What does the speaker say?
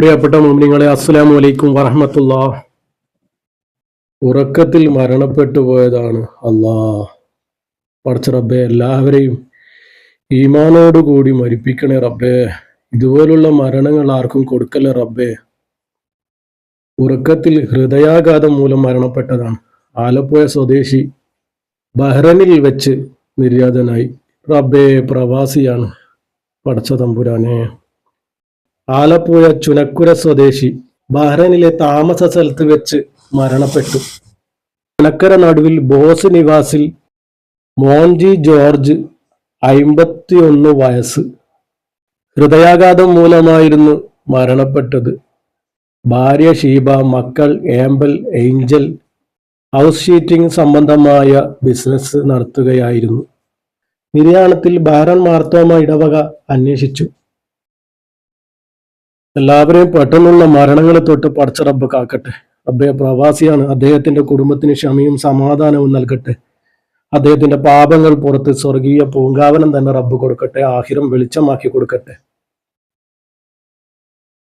പ്രിയപ്പെട്ട മോമിനിങ്ങളെ അസ്സലാമു അലൈക്കും വറഹമത്തുള്ള. ഉറക്കത്തിൽ മരണപ്പെട്ടു പോയതാണ് അല്ലാ പഠിച്ച റബ്ബെ എല്ലാവരെയും ഈമാനോടുകൂടി മരിപ്പിക്കണേ റബ്ബെ. ഇതുപോലുള്ള മരണങ്ങൾ ആർക്കും കൊടുക്കല്ലേ റബ്ബെ? ഉറക്കത്തിൽ ഹൃദയാഘാതം മൂലം മരണപ്പെട്ടതാണ്. ആലപ്പുഴ സ്വദേശി ബഹ്റനിൽ വെച്ച് നിര്യാതനായി. റബ്ബെ പ്രവാസിയാണ്. പടച്ച തമ്പുരാനെ. ആലപ്പുഴ ചുനക്കുര സ്വദേശി ബഹ്റൈനിലെ താമസ സ്ഥലത്ത് വെച്ച് മരണപ്പെട്ടു. ചുനക്കര നടുവിൽ ബോസ് നിവാസിൽ മോൻജി ജോർജ് അയിമ്പത്തിയൊന്ന് വയസ്സ്. ഹൃദയാഘാതം മൂലമായിരുന്നു മരണപ്പെട്ടത്. ഭാര്യ ഷീബ മക്കൾ ഏമ്പൽ ഏഞ്ചൽ ഹൗസ് ഷീറ്റിംഗ് സംബന്ധമായ ബിസിനസ് നടത്തുകയായിരുന്നു. നിര്യാണത്തിൽ ബാരൻ മാർത്തോമ ഇടവക അന്വേഷിച്ചു. എല്ലാവരെയും പെട്ടെന്നുള്ള മരണങ്ങളെ തൊട്ട് പടച്ച റബ്ബ് കാക്കട്ടെ. റബ്ബെ പ്രവാസിയാണ്. അദ്ദേഹത്തിന്റെ കുടുംബത്തിന് ക്ഷമയും സമാധാനവും നൽകട്ടെ. അദ്ദേഹത്തിന്റെ പാപങ്ങൾ പുറത്ത് സ്വർഗീയ പൂങ്കാവനം തന്നെ റബ്ബ് കൊടുക്കട്ടെ. ആഹിരം വെളിച്ചമാക്കി കൊടുക്കട്ടെ.